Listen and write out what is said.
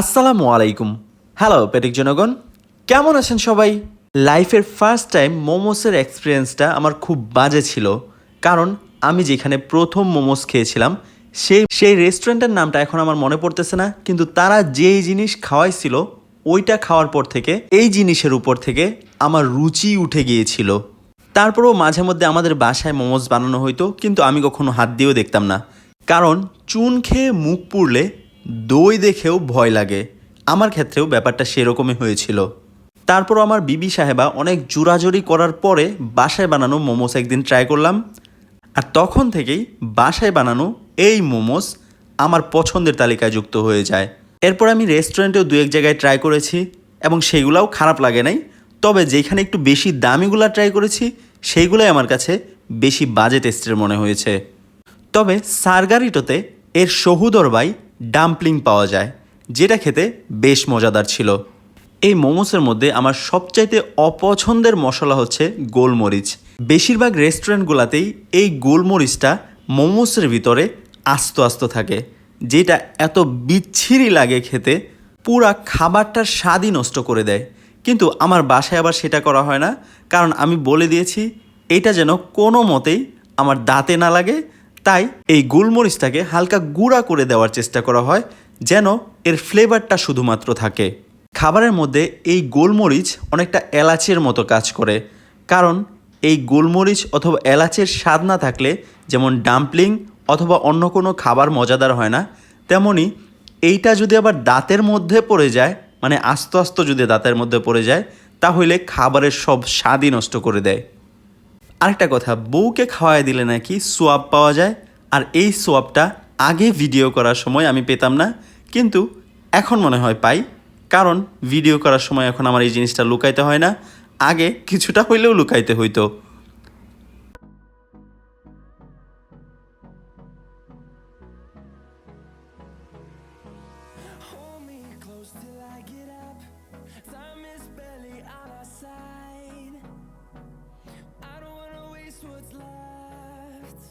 আসসালামু আলাইকুম। হ্যালো পেটিক জনগণ কেমন আছেন সবাই? লাইফের ফার্স্ট টাইম মোমোসের এক্সপিরিয়েন্সটা আমার খুব বাজে ছিল। কারণ আমি যেখানে প্রথম মোমোস খেয়েছিলাম, সেই সেই রেস্টুরেন্টের নামটা এখন আমার মনে পড়তেছে না। কিন্তু তারা যেই জিনিস খাওয়াইছিল, ওইটা খাওয়ার পর থেকে, এই জিনিসের উপর থেকে আমার রুচি উঠে গিয়েছিল। তারপরেও মাঝে মধ্যে আমাদের বাসায় মোমোস বানানো হইতো, কিন্তু আমি কখনো হাত দিয়েও দেখতাম না। কারণ চুন খেয়ে মুখ পুড়লে দই দেখেও ভয় লাগে। আমার ক্ষেত্রেও ব্যাপারটা সেরকমই হয়েছিল। তারপর আমার বিবি সাহেবা অনেক জোরাজুরি করার পরে বাসায় বানানো মোমোস একদিন ট্রাই করলাম। আর তখন থেকেই বাসায় বানানো এই মোমোস আমার পছন্দের তালিকায় যুক্ত হয়ে যায়। এরপর আমি রেস্টুরেন্টেও দু এক জায়গায় ট্রাই করেছি এবং সেগুলাও খারাপ লাগে নাই। তবে যেখানে একটু বেশি দামিগুলা ট্রাই করেছি সেইগুলোই আমার কাছে বেশি বাজে টেস্টের মনে হয়েছে। তবে সার্গারিটোতে এর সহুদরবাই ডাম্পলিং পাওয়া যায়, যেটা খেতে বেশ মজাদার ছিল। এই মোমোসের মধ্যে আমার সবচাইতে অপছন্দের মশলা হচ্ছে গোলমরিচ। বেশিরভাগ রেস্টুরেন্টগুলোতেই এই গোলমরিচটা মোমোসের ভিতরে আস্ত আস্ত থাকে, যেটা এত বিচ্ছিরি লাগে খেতে, পুরা খাবারটার স্বাদই নষ্ট করে দেয়। কিন্তু আমার বাসায় আবার সেটা করা হয় না, কারণ আমি বলে দিয়েছি, এটা যেন কোনো মতেই আমার দাঁতে না লাগে তাই এই গোলমরিচটাকে হালকা গুঁড়া করে দেওয়ার চেষ্টা করা হয় যেন এর ফ্লেভারটা শুধুমাত্র থাকে। খাবারের মধ্যে এই গোলমরিচ অনেকটা এলাচের মতো কাজ করে, কারণ এই গোলমরিচ অথবা এলাচের স্বাদ না থাকলে যেমন ডাম্পলিং অথবা অন্য কোনো খাবার মজাদার হয় না, তেমনি এইটা যদি আবার দাঁতের মধ্যে পড়ে যায় মানে আস্তে আস্তে যদি দাঁতের মধ্যে পড়ে যায়, তাহলে খাবারের সব স্বাদই নষ্ট করে দেয়। আরেকটা কথা, বউকে খাওয়াই দিলে নাকি সোয়াব পাওয়া যায়? আর এই সোয়াবটা আগে ভিডিও করার সময় আমি পেতাম না, কিন্তু এখন মনে হয় পাই। কারণ ভিডিও করার সময় এখন আমার এই জিনিসটা লুকাইতে হয় না, আগে কিছুটা হইলেও লুকাইতে হইতো।